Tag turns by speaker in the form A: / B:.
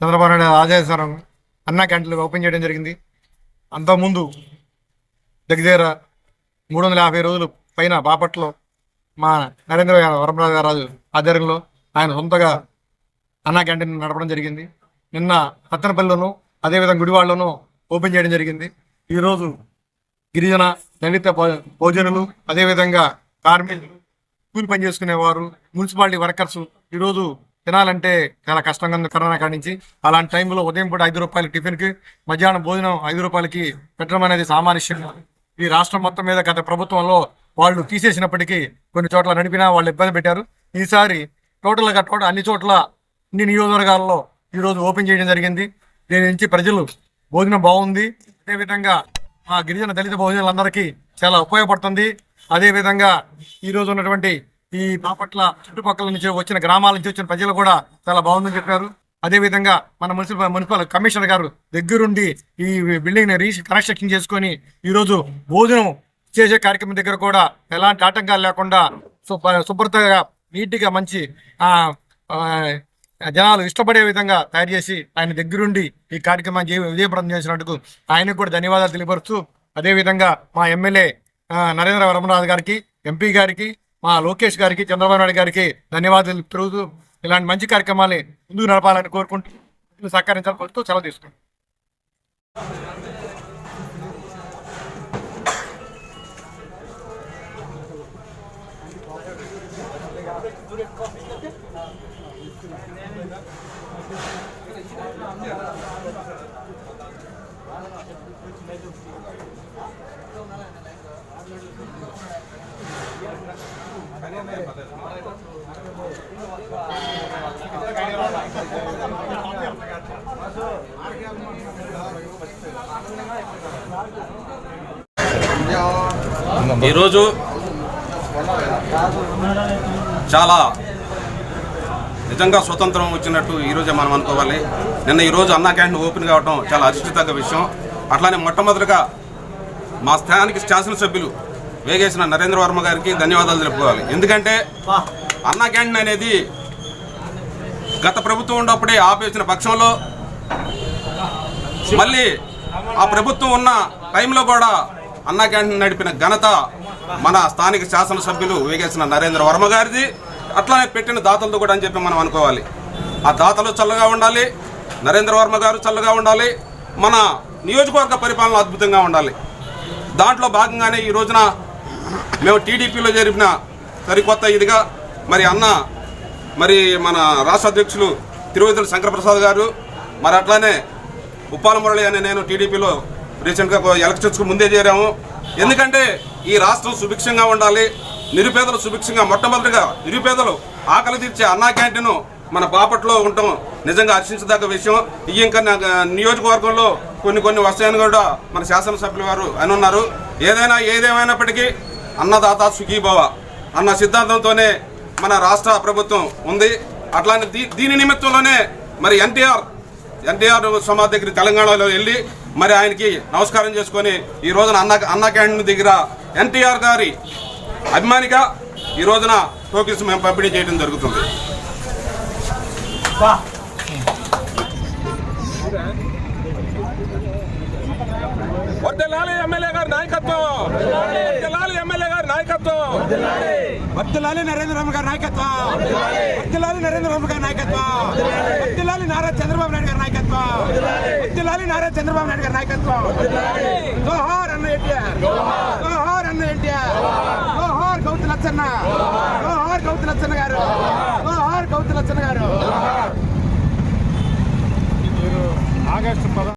A: చంద్రబాబు నాయుడు ఆదేశారం అన్నా క్యాంటీన్లు ఓపెన్ చేయడం జరిగింది. అంతకుముందు దగ్గర మూడు వందల యాభై రోజులు పైన బాపట్లో మా నరేంద్ర వరమరాజు గారు ఆధ్వర్యంలో ఆయన సొంతగా అన్నా క్యాంటీన్ నడపడం జరిగింది. నిన్న పత్తనపల్లిలోను అదేవిధంగా గుడివాడలోనూ ఓపెన్ చేయడం జరిగింది. ఈరోజు గిరిజన దళిత భోజనులు అదేవిధంగా కార్మికులు కూలి పని చేసుకునేవారు మున్సిపాలిటీ వర్కర్స్ ఈరోజు తినాలంటే చాలా కష్టంగా ఉంది కరోనా కాడి నుంచి. అలాంటి టైంలో ఉదయం పూట ఐదు రూపాయల టిఫిన్కి మధ్యాహ్నం భోజనం ఐదు రూపాయలకి పెట్టడం అనేది సామాన్యం ఈ రాష్ట్రం మొత్తం మీద గత ప్రభుత్వంలో వాళ్ళు తీసేసినప్పటికీ కొన్ని చోట్ల నడిపినా వాళ్ళు ఇబ్బంది పెట్టారు. ఈసారి టోటల్గా టోటల్ అన్ని చోట్ల అన్ని నియోజకవర్గాల్లో ఈరోజు ఓపెన్ చేయడం జరిగింది. దీని నుంచి ప్రజలు భోజనం బాగుంది. అదేవిధంగా మా గిరిజన దళిత భోజనాలందరికీ చాలా ఉపయోగపడుతుంది. అదేవిధంగా ఈ రోజు ఉన్నటువంటి ఈ బాపట్ల చుట్టుపక్కల నుంచి వచ్చిన గ్రామాల నుంచి వచ్చిన ప్రజలు కూడా చాలా బాగుందని చెప్పారు. అదేవిధంగా మన మున్సిపల్ మున్సిపల్ కమిషనర్ గారు దగ్గరుండి ఈ బిల్డింగ్ని రీ కన్స్ట్రక్షన్ చేసుకొని ఈరోజు భోజనం చేసే కార్యక్రమం దగ్గర కూడా ఎలాంటి ఆటంకాలు లేకుండా శుభ్రతగా నీట్గా మంచి జనాలు ఇష్టపడే విధంగా తయారు చేసి ఆయన దగ్గరుండి ఈ కార్యక్రమాన్ని విజయప్రదం చేసినట్టుకు ఆయనకు కూడా ధన్యవాదాలు తెలియపరుస్తూ అదేవిధంగా మా ఎమ్మెల్యే నరేంద్ర వరమరాజు గారికి ఎంపీ గారికి మా లోకేష్ గారికి చంద్రబాబు నాయుడు గారికి ధన్యవాదాలు పెరుగుతూ ఇలాంటి మంచి కార్యక్రమాలని ముందుకు నడపాలని కోరుకుంటూ సహకరించాలని కోరుతూ సెలవు తీసుకుంటాం
B: ఈరోజు చాలా నిజంగా స్వతంత్రం వచ్చినట్టు ఈరోజే మనం అనుకోవాలి. నిన్న ఈరోజు అన్నా క్యాంటీన్ ఓపెన్ కావడం చాలా హర్షితగ్గ విషయం. అట్లానే మొట్టమొదటిగా మా స్థానానికి శాసనసభ్యులు వేగేసిన నరేంద్ర వర్మ గారికి ధన్యవాదాలు తెలుపుకోవాలి. ఎందుకంటే అన్నా క్యాంటీన్ అనేది గత ప్రభుత్వం ఉన్నప్పుడే ఆపేసిన పక్షంలో మళ్ళీ ఆ ప్రభుత్వం ఉన్న టైంలో కూడా అన్నా క్యాంటీన్ నడిపిన ఘనత మన స్థానిక శాసనసభ్యులు వేగేసిన నరేంద్ర వర్మ గారిది. అట్లానే పెట్టిన దాతలతో కూడా అని చెప్పి మనం అనుకోవాలి. ఆ దాతలు చల్లగా ఉండాలి నరేంద్ర వర్మ గారు చల్లగా ఉండాలి మన నియోజకవర్గ పరిపాలన అద్భుతంగా ఉండాలి. దాంట్లో భాగంగానే ఈ రోజున మేము టీడీపీలో జరిపిన సరికొత్త ఇదిగా మరి అన్న మరి మన రాష్ట్ర అధ్యక్షులు తిరువతి శంకరప్రసాద్ గారు మరి అట్లానే ఉప్పాల మురళి అని నేను టీడీపీలో రీసెంట్గా ఎలక్షన్స్కు ముందే చేరాము. ఎందుకంటే ఈ రాష్ట్రం సుభిక్షంగా ఉండాలి నిరుపేదలు సుభిక్షంగా మొట్టమొదటిగా నిరుపేదలు ఆకలి తీర్చే అన్నా క్యాంటీన్ మన బాపట్లో ఉండటం నిజంగా హర్షించదగ్గ విషయం. ఇంకా నియోజకవర్గంలో కొన్ని కొన్ని వస్తాయని కూడా మన శాసనసభ్యులు వారు అని ఉన్నారు ఏదైనా ఏదేమైనప్పటికీ అన్నదాత సుఖీభవ అన్న సిద్ధాంతంతోనే మన రాష్ట్ర ప్రభుత్వం ఉంది. అట్లాంటి దీ దీని నిమిత్తంలోనే మరి ఎన్టీఆర్ ఎన్టీఆర్ సమాధి దగ్గర తెలంగాణలో వెళ్ళి మరి ఆయనకి నమస్కారం చేసుకొని ఈ రోజున అన్న అన్న క్యాంటీన్ దగ్గర ఎన్టీఆర్ గారి అభిమానిగా ఈ రోజున టోకెన్స్ మేము పంపిణీ చేయడం జరుగుతుంది. వర్దెలాలి ఎమ్మెల్యే గారి నాయకత్వం. నాయకత్వం!
C: వర్దిలాలి నరేంద్ర రామ్ గారి నాయకత్వం! వర్దిలాలి నరేంద్ర రామ్ గారి నాయకత్వం! వర్దిలాలి నారా చంద్రబాబు నాయుడు గారి నాయకత్వం! వర్దిలాలి నారా చంద్రబాబు నాయుడు గారి నాయకత్వం! జోహార్ అన్న ఎన్టీఆర్! జోహార్! అన్న ఎన్టీఆర్! జోహార్! గౌతు లచ్చన్న! జోహార్! గౌతు లచ్చన్న గారు! జోహార్! గౌతు లచ్చన్న గారు!
A: ఆగస్టు పద